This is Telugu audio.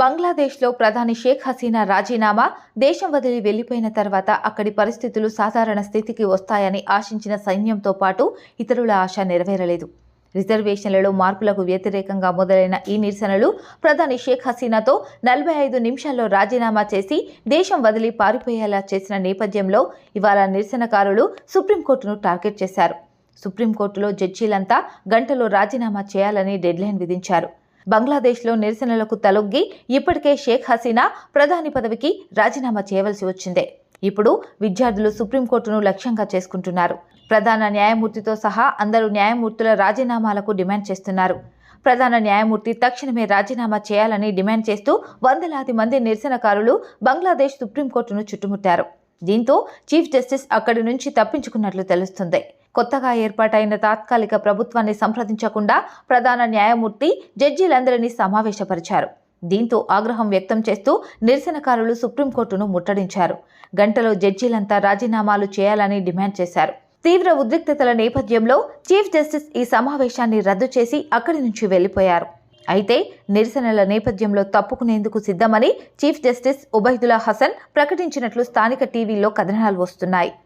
బంగ్లాదేశ్లో ప్రధాని షేక్ హసీనా రాజీనామా దేశం వదిలి వెళ్ళిపోయిన తర్వాత అక్కడి పరిస్థితులు సాధారణ స్థితికి వస్తాయని ఆశించిన సైన్యంతో పాటు ఇతరుల ఆశ నెరవేరలేదు. రిజర్వేషన్లలో మార్పులకు వ్యతిరేకంగా మొదలైన ఈ నిరసనలు ప్రధాని షేక్ హసీనాతో నలభై ఐదు నిమిషాల్లో రాజీనామా చేసి దేశం వదిలి పారిపోయేలా చేసిన నేపథ్యంలో ఇవాళ నిరసనకారులు సుప్రీంకోర్టును టార్గెట్ చేశారు. సుప్రీంకోర్టులో జడ్జీలంతా గంటలో రాజీనామా చేయాలని డెడ్లైన్ విధించారు. బంగ్లాదేశ్లో నిరసనలకు తలొగ్గి ఇప్పటికే షేక్ హసీనా ప్రధాని పదవికి రాజీనామా చేయవలసి వచ్చిందే. ఇప్పుడు విద్యార్థులు సుప్రీంకోర్టును లక్ష్యంగా చేసుకుంటున్నారు. ప్రధాన న్యాయమూర్తితో సహా అందరూ న్యాయమూర్తుల రాజీనామాలకు డిమాండ్ చేస్తున్నారు. ప్రధాన న్యాయమూర్తి తక్షణమే రాజీనామా చేయాలని డిమాండ్ చేస్తూ వందలాది మంది నిరసనకారులు బంగ్లాదేశ్ సుప్రీంకోర్టును చుట్టుముట్టారు. దీంతో చీఫ్ జస్టిస్ అక్కడి నుంచి తప్పించుకున్నట్లు తెలుస్తుంది. కొత్తగా ఏర్పాటైన తాత్కాలిక ప్రభుత్వాన్ని సంప్రదించకుండా ప్రధాన న్యాయమూర్తి జడ్జీలందరినీ సమావేశపరిచారు. దీంతో ఆగ్రహం వ్యక్తం చేస్తూ నిరసనకారులు సుప్రీంకోర్టును ముట్టడించారు. గంటలో జడ్జీలంతా రాజీనామాలు చేయాలని డిమాండ్ చేశారు. తీవ్ర ఉద్రిక్తతల నేపథ్యంలో చీఫ్ జస్టిస్ ఈ సమావేశాన్ని రద్దు చేసి అక్కడి నుంచి వెళ్ళిపోయారు అయితే నిరసనల నేపథ్యంలో తప్పుకునేందుకు సిద్ధమని చీఫ్ జస్టిస్ ఉబైదుల్లా హసన్ ప్రకటించినట్లు స్థానిక టీవీలో కథనాలు వస్తున్నాయి.